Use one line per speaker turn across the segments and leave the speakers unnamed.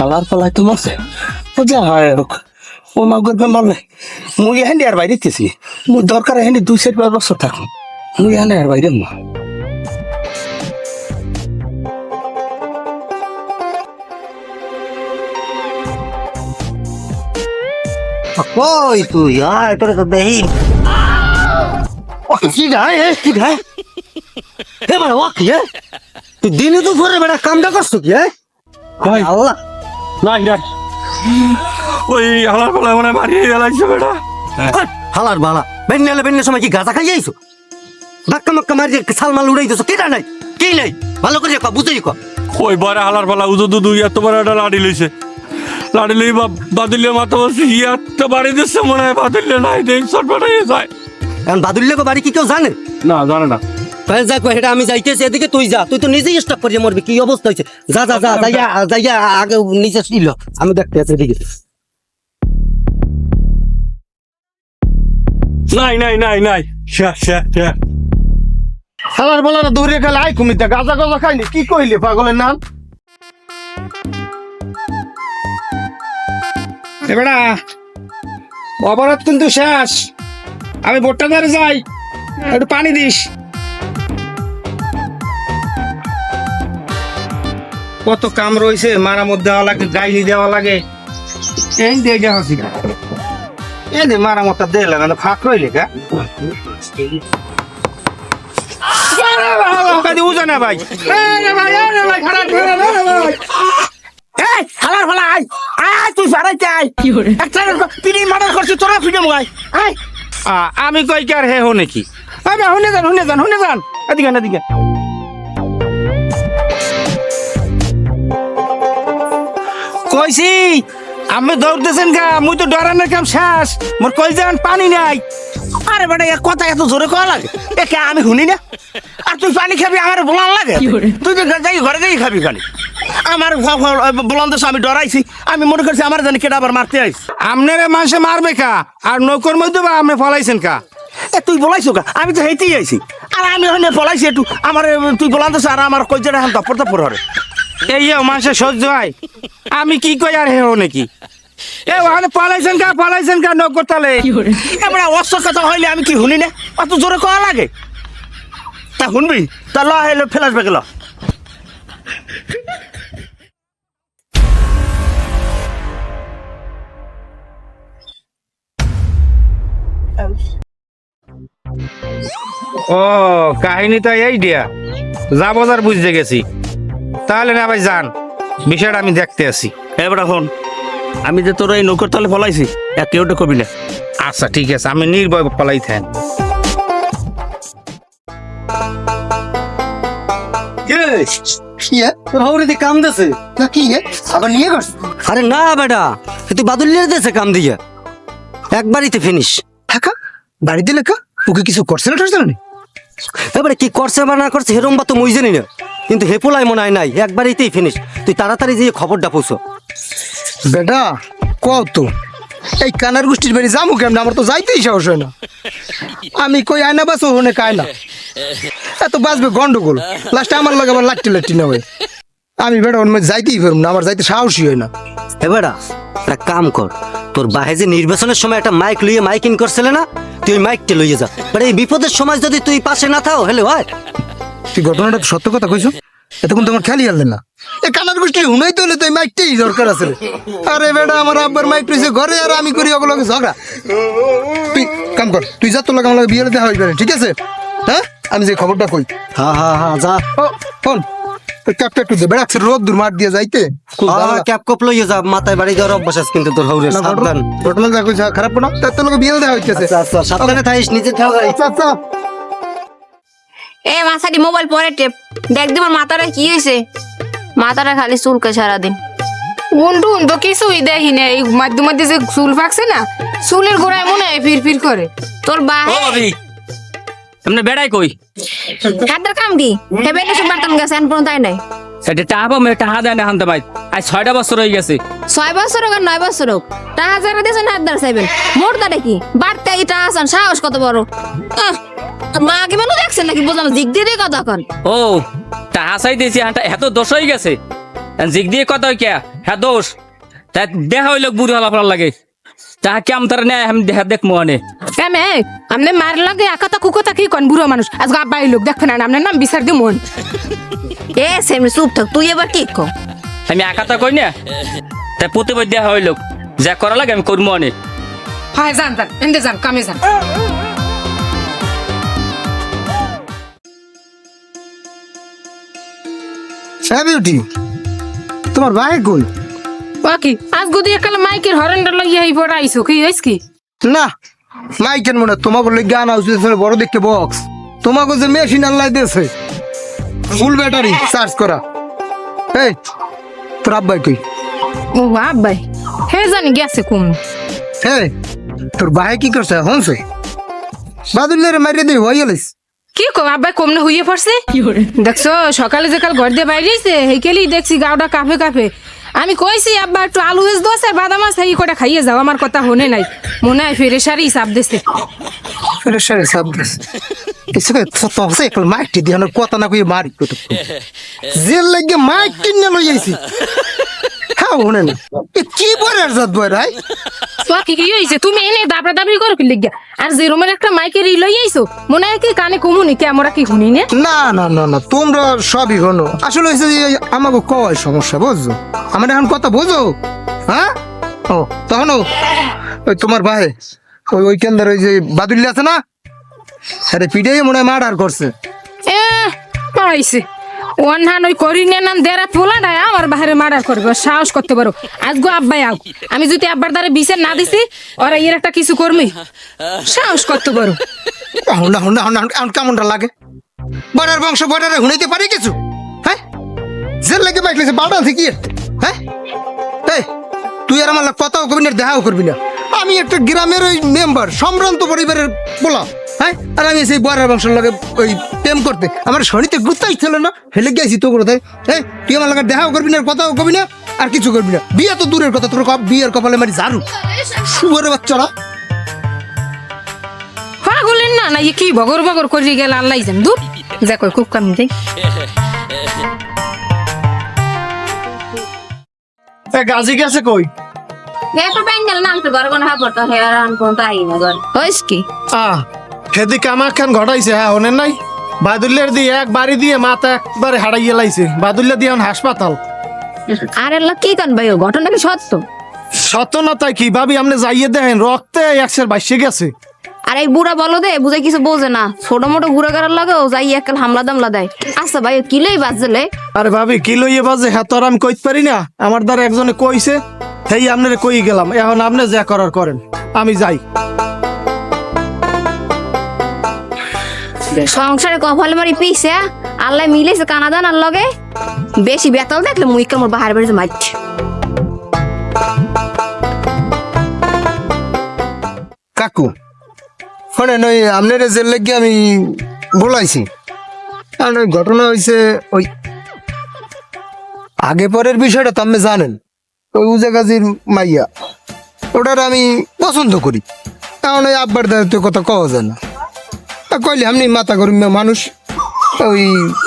হালার পালাই তো মারছে ও যা হয় হোক ও মা গর্বে মারলে মুই এখানে আর বাইরে গেছি মুই দরকার এখানে দুই চার পাঁচ বছর থাকুন মুই এখানে আর বাইরে মা
কই তুই আয় তোরে তো দেহি কি গায় এ কি গায় হে মানে ও কি এ? তুই দিনে তো পরে বেটা কামটা করছ কি এ?
ভাই
আল্লাহ
নাই নাই। ওই হালার পালা মানে মারিয়ে গেলাইছে বেটা।
হাট, হালার বালা বেন্নে এলে সময় কি গাঁজা খাই যাইছো ধাক্কা মাক্কা মারি সালমাল উড়াই দিছো কেটা নাই? কি নাই? ভালো করে কো বুঝেই কো।
ওই বরে হালার পালা উজো দুদু এত বড় একটা লাড়ি লইছে। লাড়ি লই বা বাদিলে মাথা বসে ইয়াত বাড়ি দিচ্ছে মনে হয় বাদিলে নাই দেখ শট পাঠাইয়ে যায়।
এখন বাদুল্লে কো বাড়ি কি কেউ জানে?
না জানে না।
তাহলে যা কো এটা আমি যাইতেছি এদিকে তুই যা। তুই তো নিজেই স্টক করিয়ে মরবি কি অবস্থা হয়েছে? যা যা যা যাইয়া যাইয়া আগে নিচে ছিল। আমি দেখতে আছি এদিকে।
নাই নাই নাই নাই। শেষ শেষ শেষ
হালার পালা দৌড়ে খেলে আই কুমিতা গাজা গাজা খাইনি। কি কইলে পাগলের নাম?
এবারা অবরোধ কিন্তু শেষ। আমি ভোটটা ধরে যাই। একটু পানি দিস। কত কাম রয়েছে মারামত দেওয়া লাগে গাইলি দেওয়া লাগে। এই দিয়ে দেওয়া হচ্ছে এই দে মারামতটা দে লাগে না ফাঁক রইলে কা? ভাই। এই রে ভাই, এই রে ভাই, খারাপ, খারাপ, এই রে ভাই। এই, হালার ফালা, আয়, আয়, আয়, তুই ফারাইতে আয়। একটা তিনি মার্ডার করছিস, তোরা ফ্রিডম আয়, আয়। আ, আমি কই কি আর হে হো নাকি আরে হুনে যান হুনে যান হুনে যান। এদিকে এদিকে কইছি আমি দৌড়তেছেন গা মুই তো ডরানোর কাম শেষ মোর কই যান পানি নাই। আরে বেটা এক কথা এত জোরে কয়া লাগে? একে আমি শুনি না? আর তুই পানি খাবি আমার বলান লাগে? তুই তো যাই ঘরে যাই খাবি খালি। আমার বলান দেশ আমি ডরাইছি আমি মনে করছি আমার জানি কেটা আবার মারতে আইস আপনারে মানুষে মারবে কা? আর নৌকর মধ্যে বা আপনি ফলাইছেন কা? এ তুই বলাইছো কা? আমি তো হেঁটেই আইছি। আর আমি ওখানে পলাইছি একটু আমার তুই বলান দেশ আর আমার কই যেটা এখন তপর তপর হরে এই মানুষের সহ্য হয়। আমি কি কই আর হেও নাকি? এ ওখানে পালাইছেন কা পালাইছেন কা অস্ত্র কথা হইলে আমি কি শুনি না? অত জোরে কয়া লাগে? তা শুনবি? তা ল হেলো ফেলাস বেগে ল। ও কাহিনী তো এই দিয়া যা বাজার বুঝতে গেছি। তাহলে না ভাই যান। বিষয়টা আমি দেখতে আছি।
এবার এখন আমি যে তোর এই নৌকর তলে ফলাইছি এক কেউটা কবি না।
আচ্ছা ঠিক আছে আমি নির্ভয় পালাই থাকেন।
কাম দেছে?
কি হে আবার নিয়ে গেছ?
আরে না বেটা তুই কাম দিয়ে। একবারই ফিনিশ
থাকা? বাড়িতে লেখা? ওকে কিছু করছে না
এবারে কি করছে বা না করছে হেরম বা তো মুই জানি না। কিন্তু হেপোলাই মনে হয় নাই একবারেইতেই ফিনিশ তুই তাড়াতাড়ি যেয়ে খবরটা পৌঁছো।
বেটা কও তো এই কানার গোষ্ঠীর বাড়ি যামু কেমন? আমার তো যাইতেই সাহস হয় না। আমি কই আয়না বাস ওখানে কায় না। এত বাঁচবে গন্ডগোল। লাস্টে আমার লাগে আবার লাট্টি লাট্টি না হয়। আমি বেটা মধ্যে যাইতেই পারব না আমার যাইতে সাহসই হয় না।
এবারা একটা কাম কর। তোর বাহে যে নির্বাচনের সময় একটা মাইক লইয়ে মাইকিং করছিলে না তুই ওই মাইকটা লইয়ে যা। বাট এই বিপদের সময় যদি তুই পাশে না থাও হ্যালো হয়?
তুই ঘটনাটা তো সত্য কথা কইছো? এতক্ষণ তোমার খেয়ালই আনলেন না। এই কানার গোষ্ঠী হুনাই তো তো মাইকটাই দরকার আছে আরে বেটা আমার আব্বার মাইক রয়েছে ঘরে আর আমি করি ওগুলোকে ঝগড়া। তুই কাম কর তুই যা তোর লাগে আমার বিয়ে দেখা হইবে ঠিক আছে? হ্যাঁ? আমি যে খবরটা কই।
হ্যাঁ হ্যাঁ হ্যাঁ যা।
ও ফোন। ক্যাপটা একটু দে বেড়াচ্ছে রোদ দূর মাঠ দিয়ে যাইতে।
হ্যাঁ। হ্যাঁ, ক্যাপ কপ লইয়ে যা মাথায় বাড়ি যাওয়ার অভ্যাস আছে কিন্তু তোর হৌরে সাবধান।
ঘটনা- যা কইছে খারাপ না। তার তোর লগে বিয়ে দেখা হইতেছে।
আচ্ছা আচ্ছা সাবধানে থাকিস নিজে
আচ্ছা আচ্ছা।
এ মাসাটি মোবাইল পরে টেপ। দেখ দিবার মাথাটা কি হয়েছে। মাথাটা খালি চুলকে সারাদিন।
উন্টুন তো কিছুই দেখি না। এই মধ্যে মধ্যে যে চুল পাকছে না চুলের গোড়ায় মনে হয় ফির ফির করে।
তোর বাহে
ভাবি আপনি বেড়াই কই?
হাতের কাম কি হেবে কিছু বার্তান গেছে এখন পর্যন্ত তাই নাই।
এটা টাহা পাবো টাহা দেয় না হানতে ভাই। আজ ছয়টা বছর হয়ে গেছে।
ছয় বছর হোক আর নয় বছর হোক। টাকা যারা দিয়েছেন হাত দাঁড় চাইবেন। মোটটা কি? বাড়তে এটা আসান সাহস কত বড়। আহ, মা কি মানুষ দেখছেন নাকি? বুঝলাম দিক দিয়ে দিয়ে কথা কন।
ও টাহা চাই দিয়েছি হানটা এত দোষ হয়ে গেছে। জিগ দিয়ে কত কে? হ্যাঁ দোষ। তা দেখা হইল বুড়ি হলা ফলার লাগে। তা কেম তার নেই আমি দেখা দেখ মনে
এমে আমনে মার লাগে আকাতা কুকতা কি কোন বুড়ো মানুষ? আজকে আব্বা লোক দেখবেন না আমনের নাম বিচার দি মন
এ সেমনি চুপ থাক তুই এবার কি কো
আমি একাতা কই না। তাই প্রতিবার দেখা হইল। যা করা লাগে আমি করব অনেক
হয় যান যান এন্দে যান কামে যান।
হ্যাঁ বিউটি তোমার ভাই কই?
বাকি আজ গুদি একাল মাইকের হরেন্ডা লইয়া এই পড়া আইছো কি হইছ কি?
না মাইকেন মনে তোমাকে লই গান আউস বড় দেখতে বক্স তোমাকে যে মেশিন আল্লাহ দিয়েছে। ফুল ব্যাটারি চার্জ করা। এই তোর আব্বাই কই?
ও আব্বাই হে জানি গেছে কোন।
এই তোর ভাই কি করছে হনছে বাদুল্লের মারিয়ে দিই হয়ে গেলিস।
কি কো আব্বাই কমনে হইয়ে পড়ছে? দেখছ সকালে যে কাল ঘর দিয়ে বাইরেছে হেকেলি দেখছি গাওটা কাফে কাফে আমি কইছি আব্বা একটু আলু হেস দোস আর বাদাম আছে এই কটা খাইয়ে যাও আমার কথা হনে নাই। মনে হয় ফেরে সারি হিসাব দিছে।
ফেরেশারে সব দিস কিছু তো হসে একল মাইকটি দিয়ে কথা না কই মারি কত জেল লাগে মাইক কিনে লই আইছি। হ্যাঁ শুনে না কি বলার জাত বয় রাই
কি কি হইছে তুমি এনে দাবড়া দাবড়ি করো কি লিগা আর যে রুমের একটা মাইকের ই লই আইছো মনে হয় কি কানে কমুনি কি আমরা কি শুনি না।
না না না না তোমরা সবই আসলে যে আমাকে কয় সমস্যা বুঝছ? আমার এখন কথা বুঝো? হ্যাঁ? ও তখন ও, ওই তোমার ভাই ওই ওই কেন্দ্র ওই যে বাদুল্লি আছে না? আরে পিঠে মনে হয় মার্ডার করছে।
এ হান ওই করি নে নাম দেরা পোলা ডায় আমার বাহারে মার্ডার করবে সাহস করতে পারো। আজগো আব্বাই আও, আমি যদি আব্বার দ্বারা বিচার না দিছি, ওরা এর একটা কিছু করমি সাহস করতে পারো।
হুন্ডা হুন্ডা হুন্ডা এখন কেমনটা লাগে? বর্ডার বংশ, বর্ডারে হুনাইতে পারি কিছু? হ্যাঁ? জেল লাগে বাইক লেগেছে বাড়া থেকে হ্যাঁ? এই, তুই আর আমার কথাও করবি না দেখাও করবি না। আমি একটা গ্রামের ওই মেম্বার সম্ভ্রান্ত পরিবারের বলা হ্যাঁ? আর আমি সেই বর্ডার বংশের লগে ওই প্রেম করতে। আমার শরীরে গুতাই ছিল না হেলে গেছি তো করে হ্যাঁ তুই আমার লগে দেখাও করবি না কথাও করবি না আর কিছু করবি না। বিয়ে তো দূরের কথা তোর কপ- বিয়ের কপালে মারি ঝাড়ু। শুয়ারের বাচ্চারা।
পাগলের না না কি বগর বগর করে গেল আল্লাহ জান। দূর যা কই খুব কাম দেই
গাজি গেছে কই?
এত প্যান্ডেল নামতে পারব কোনো হাপড় তো হেয়ার আন কোন তাই না গর হইস কি?
আহ হেদি কামাখান ঘটাইছে হ্যাঁ ওনের নাই? বাদুল্যের দিয়ে এক বাড়ি দিয়ে মাথা একবারে হারাইয়ে লাইছে। বাদুল্যা দিয়ে এখন হাসপাতাল।
আরে আল্লাহ কি কান ভাই ঘটনা কি সত্য?
সত্য না তাই কি? ভাবি আপনি যাইয়ে দেখেন রক্তে একশের বাইশে গেছে।
আর এই বুড়া বলো দে বুঝে কিছু বোঝে না। ছোট মোটো ঘুরে করার লাগে ও যাই একাল হামলা দামলা দেয়। আচ্ছা ভাই কিলেই বাজলে
আরে ভাবি কি লইয়ে বাজে? হ্যাঁ তোর আমি কইতে পারি না? আমার দ্বারা একজনে কইছে হেই আপনারে কই গেলাম। এখন আপনি যা করার করেন। আমি যাই।
সংসারে কপালে মারি পিছে আল্লাহ মিলেছে কানাদান আর লগে। বেশি বেতাল দেখলে মুই কামড় বাহার বেড়ে মারছি।
কাকু শোনেন ওই আপনার জেল লেগে আমি বলাইছি। আর ওই ঘটনা হয়েছে ওই আগে পরের বিষয়টা তো আপনি জানেন ওই উজা গাজির মাইয়া। ওটার আমি পছন্দ করি। কারণ ওই আব্বার দায়িত্ব কথা কওয়া যায় না। কইলে এমনি মাথা গরম মানুষ ওই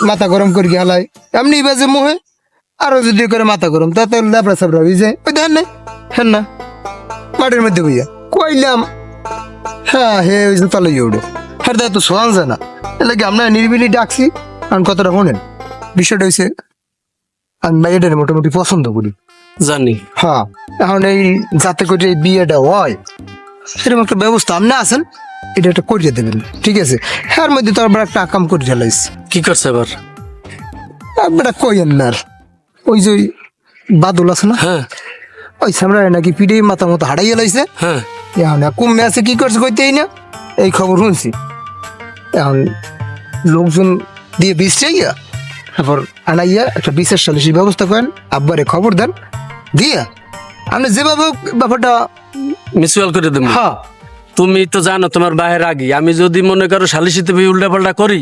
মাথা গরম করে গেলায় এমনি বাজে মোহে আরও যদি করে মাথা গরম তাতে ল্যাবড়া সাবড়া হয়ে যায়। ওই দেখেন না হ্যাঁ না মাটির মধ্যে বইয়া। কইলাম হ্যাঁ হে ওই যে তলে উঠে। হ্যাঁ দাদা তো শোয়ান যায় না। এলে কি আমরা নিরিবিলি ডাকছি আমি কতটা শোনেন। বিষয়টা হয়েছে আমি মেয়েটার মোটামুটি পছন্দ করি।
জানি।
হ্যাঁ এখন এই যাতে করে এই বিয়েটা হয় সেরকম একটা ব্যবস্থা। আপনি আছেন? এটা একটা করিয়ে দেবেন ঠিক আছে? হ্যাঁ মধ্যে তো আবার একটা কাম করে ঢালাইছি
কি করছে এবার?
আপনারা কইেন না আর। ওই যে ওই বাদল আছে না?
হ্যাঁ।
ওই সামনে নাকি পিঠে মাথা মতো হারাইয়া লাইছে।
হ্যাঁ।
এখন কমে আছে কি করছে কইতেই না? এই খবর শুনছি। এখন লোকজন দিয়ে বিশ্রাইয়া তারপর আনাইয়া একটা বিশেষ সালিসি ব্যবস্থা করেন আব্বারে খবর দেন দিয়া। আপনি যেভাবে হোক ব্যাপারটা
মিউচুয়াল করে দেবো
হ্যাঁ
তুমি তো জানো তোমার বাহের আগে আমি যদি মনে করো সালিশিতে উল্টা পাল্টা করি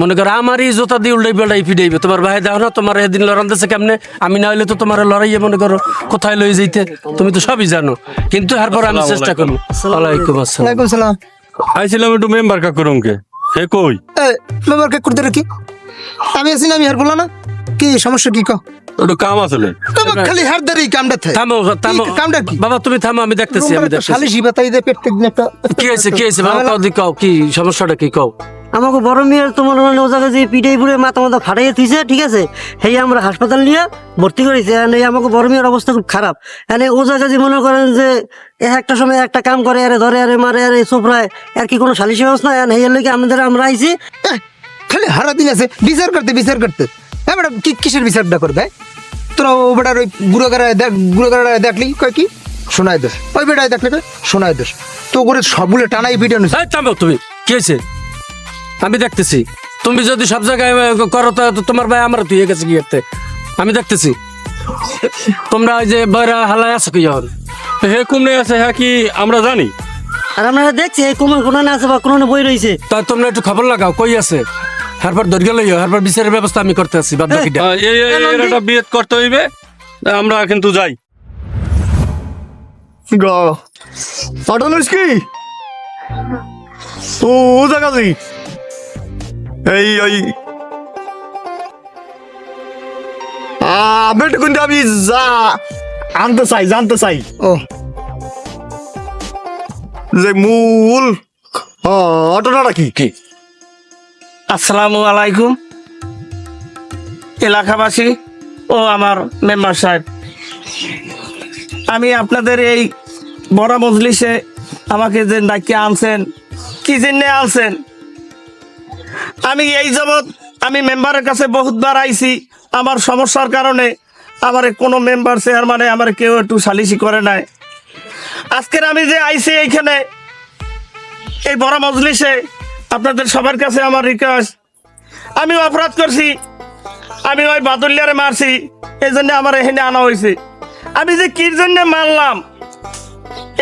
মনে করো আমারই জোতা দিয়ে উল্টাই পাল্টাই ফিডাইবে তোমার বাহে দেখো না তোমার এদিন লড়ানতেছে কেমনে? আমি না হইলে তো তোমার লড়াইয়ে মনে করো কোথায় লই যাইতে? তুমি তো সবই জানো। কিন্তু এরপর আমি চেষ্টা করব। ওয়ালাইকুম আসসালাম।
আইছিলাম একটু মেম্বার কাকুরমকে হে কই?
মেম্বার কে করতে রাখি আমি আছি না আমি আর বলা না। কি সমস্যা কি কো?
একটু কাম
তোমার খালি এই কামটা থাকে
থামো থামো।
কামটা কি?
বাবা তুমি থামো আমি দেখতেছি আমি দেখতেছি।
শালিশি বাতাই দে প্রত্যেক দিন একটা
কি কি বাবা কও দি কও কি সমস্যাটা কি কও?
আমাকে বড় মেয়ের তোমার মানে ও জায়গায় যে পিটাই পুড়ে মাথা মাথা ফাটাইয়ে থুইছে ঠিক আছে? সেই আমরা হাসপাতাল নিয়ে ভর্তি করেছি এই আমাকে বড় মেয়ের অবস্থা খুব খারাপ। মানে ও জায়গায় যে মনে করেন যে এ একটা সময় একটা কাম করে আরে ধরে আরে মারে আরে চোপড়ায় আর কি কোনো সালিশি ব্যবস্থা? আর এই লোকে আমাদের আমরা আইছি।
খালি হারা দিন আছে বিচার করতে বিচার করতে। হ্যাঁ ম্যাডাম কি কিসের বিচারটা করবে? তোরা ও বেটার ওই বুড়ো গাড়ায় দেখ বুড়ো দেখলি? কয় কি? শোনায় দোষ। ওই বেটায় দেখলে কয় শোনায় দোষ। তো করে সবগুলো টানাই
থামো তুমি কি হয়েছে? আমি দেখতেছি। তুমি যদি সব জায়গায় করো তো তোমার ভাই আমার তুই গেছে কি করতে? আমি দেখতেছি। তোমরা ওই যে বয়রা হালায় আছো কি এখন?
হে কুমনে আছে হ্যাঁ কি আমরা জানি?
আর আপনারা দেখছি এই কোমর কোনো আছে বা কোনো বই রয়েছে?
তা তোমরা একটু খবর লাগাও কই আছে? হারবার দরকার লইও হারবার বিচারের ব্যবস্থা আমি করতে আছি বাদ বাকিটা।
আহ, এই এই- এই- এর বিয়ে করতে হইবে আমরা কিন্তু যাই।
অটোলিস কি? ও ও জায়গা এই ওই আপনি কিন্তু আমি যা আনতে চাই জানতে চাই।
ও।
যে মূল অটোটা কি? কি?
আসসালামু আলাইকুম, এলাকাবাসী ও আমার মেম্বার সাহেব। আমি আপনাদের এই বড় মজলিসে আমাকে যে ডাকিয়ে আনছেন, কি জন্যে আনছেন? আমি এই যাবৎ আমি মেম্বারের কাছে বহুতবার আইছি, আমার সমস্যার কারণে আমার কোনো মেম্বার চেয়ারম্যানে আমার কেউ একটু সালিসি করে নাই। আজকের আমি যে আইছি এইখানে, এই বড় মজলিসে আপনাদের সবার কাছে আমার রিকোয়েস্ট আমি অপরাধ করছি। আমি ওই বাদুলিয়ারে মারছি। এই জন্য আমার এখানে আনা হয়েছে। আমি যে কির জন্য মারলাম?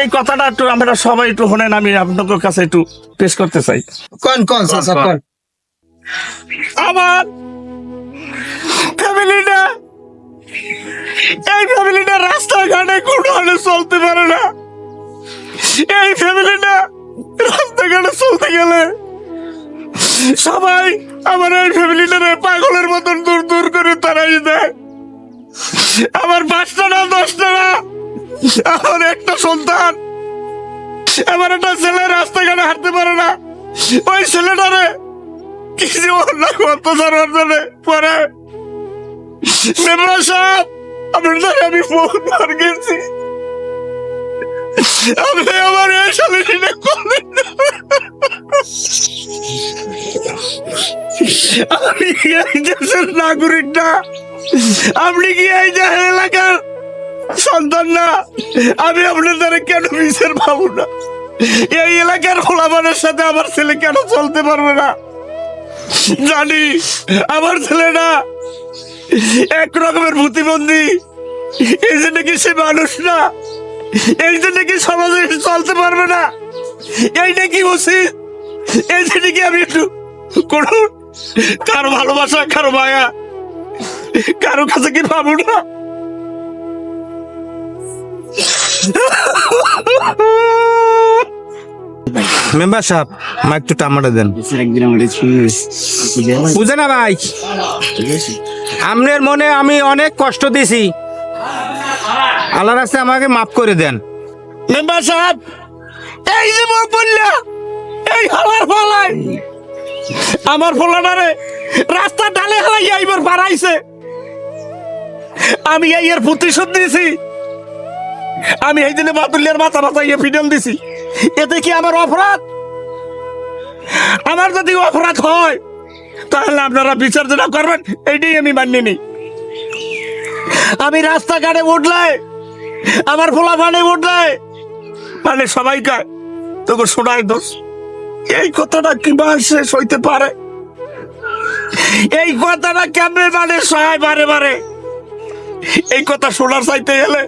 এই কথাটা একটু আমরা সবাই একটু শোনেন আমি আপনাদের কাছে একটু পেশ করতে চাই।
কোন কোন
আমার ফ্যামিলিটা এই ফ্যামিলিটা রাস্তাঘাটে কোনো হালে চলতে পারে না। এই ফ্যামিলিটা রাস্তাঘাটে চলতে গেলে সবাই আমার এই ফ্যামিলিটারে পাগলের মতন দূর দূর করে তারাই দেয়। আমার পাঁচটা না, দশটা না, আমার একটা সন্তান। আমার একটা ছেলে রাস্তাঘাটে হাঁটতে পারে না। ওই ছেলেটারে কিছু অন্য অত্যাচার অর্জনে পরে। মেম্বার সাহেব আপনার আমি বহুতবার গেছি আপনি আমার এই সালিশিটা করলেন না। আমি কি দেশের নাগরিক না আপনি কি এই দেশের এলাকার সন্তান না? আমি আপনার দ্বারা কেন বিচার পাবো না? এই এলাকার খোলাবানের সাথে আমার ছেলে কেন চলতে পারবে না? জানি, আমার ছেলেটা এক রকমের প্রতিবন্ধী। এই জন্য কি সে মানুষ না? এই জন্য কি সমাজে চলতে পারবে না। এইটা কি উচিত এই জন্য কি আমি একটু করুন কারও ভালোবাসা, কারও মায়া, কারও কাছে কি পাবো না?
মেম্বার সাহেব মাইক একটু টামাটা দেন। বুঝে না ভাই? আপনার মনে আমি অনেক কষ্ট দিছি। আল্লাহ রাস্তায় আমাকে মাফ করে দেন।
মেম্বার সাহেব, এই যে মুখ বললা, এই হালার ফলাই। আমার ফলানারে রাস্তা ডালে হালাই এইবার বাড়াইছে। আমি এই এর প্রতিশোধ দিয়েছি আমি এই দিনে বাতুল্যের মাথা মাথা ইয়ে ফিডেল দিছি। এতে কি আমার অপরাধ? আমার যদি অপরাধ হয়, তাহলে আপনারা বিচার যেটা করবেন এইটাই আমি মানিয়ে নিই আমি রাস্তাঘাটে উঠলে আমার ফোলা ফানে উঠলে মানে সবাই কয়, তোকে শোনায় দোষ। এই কথাটা কি শেষ হইতে পারে? এই কথাটা কেমনে মানে সহায় বারে বারে? এই কথা শোনার চাইতে গেলে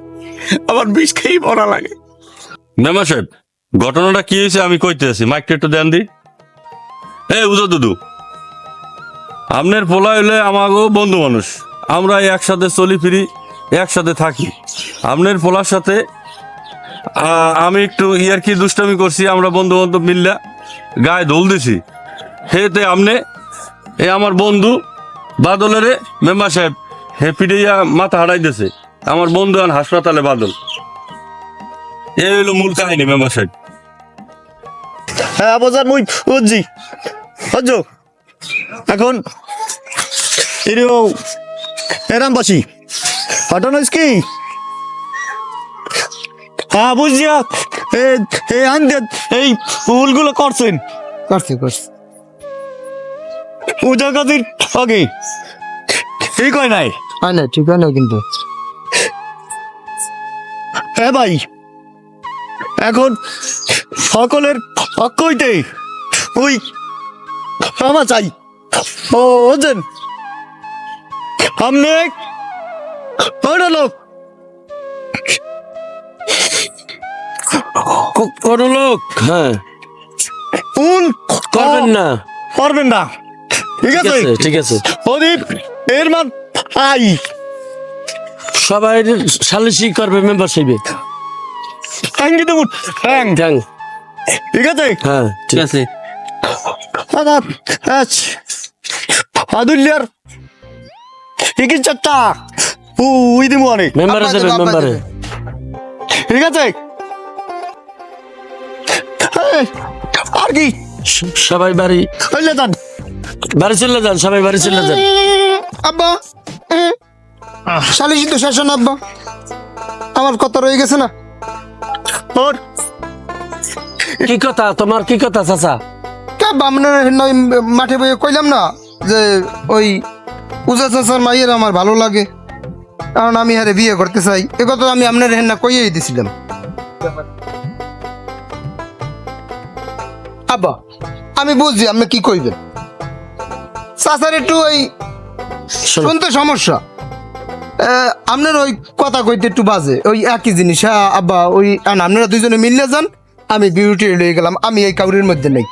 আমার বিষ খেয়েই মরা লাগে।
মেম্বার সাহেব, ঘটনাটা কি হয়েছে আমি কইতে আছি মাইকটা একটু দেন দি। এ উজো দুদু আপনার পোলা হইলে আমাগো বন্ধু মানুষ। আমরা একসাথে চলি ফিরি, একসাথে থাকি। আপনার পোলার সাথে আমি একটু ইয়ার কি দুষ্টামি করছি, আমরা বন্ধু বান্ধব মিল্লা গায়ে দোল দিছি। হেতে আমনে, এ আমার বন্ধু বাদলেরে মেম্বার সাহেব, হে পিটাইয়া মাথা হারাই দিয়েছে আমার বন্ধু আন হাসপাতালে বাদল। এই হলো মূল কাহিনী মেম্বার সাহেব।
হ্যাঁ আবাজার মুই বুঝছি। বুঝছ এখন এরিও এরাম বাসি হঠাৎ কি? হ্যাঁ বুঝছিয়া এ এ আনতে এই ফুলগুলো করছেন।
করছি করছি।
পূজা কাতির আগে ঠিক হয় নাই?
হয় না ঠিক হয় না কিন্তু।
হ্যাঁ ভাই এখন সকলের পক্ষ হইতে ওই ক্ষমা চাই। ও ওজন ওটা লোক
কোন লোক। হ্যাঁ।
উন
করবেন না।
পারবেন না। ঠিক আছে?
ঠিক আছে।
প্রদীপ এর মান আই।
সবাই সালিসি করবে মেম্বারশিপে
থ্যাংক দেবুন থ্যাংক
থ্যাংক
ঠিক আছে?
হ্যাঁ ঠিক আছে।
দাদা আদুল্যার চিকিৎসাটা উই দিব অনেক।
মেম্বারে মেম্বারে।
ঠিক আছে? আর কি
সবাই বাড়ি।
যান।
বাড়ি চলে যান সবাই বাড়ি চলে যান।
আব্বা শালিশি তো শেষ আব্বা। আমার কথা রয়ে গেছে না?
ওর।
কি কথা? তোমার কি কথা চাচা?
কে বামনের নয় মাঠে বয়ে কইলাম না যে ওই পূজা চাচার মাইয়ের আমার ভালো লাগে। কারণ আমি হারে বিয়ে করতে চাই। এ কথা আমি আপনার হেন না কইয়েই দিছিলাম। আব্বা আমি বুঝছি আপনি কি কইবেন? চাচার একটু ওই
শোনো
শুনতে সমস্যা। আহ, আপনার ওই কথা কইতে একটু বাজে। ওই একই জিনিস হ্যাঁ আব্বা ওই আপনারা দুইজনে মিললে যান আমি বিউটি লয়ে গেলাম আমি এই কাউরির মধ্যে নেই।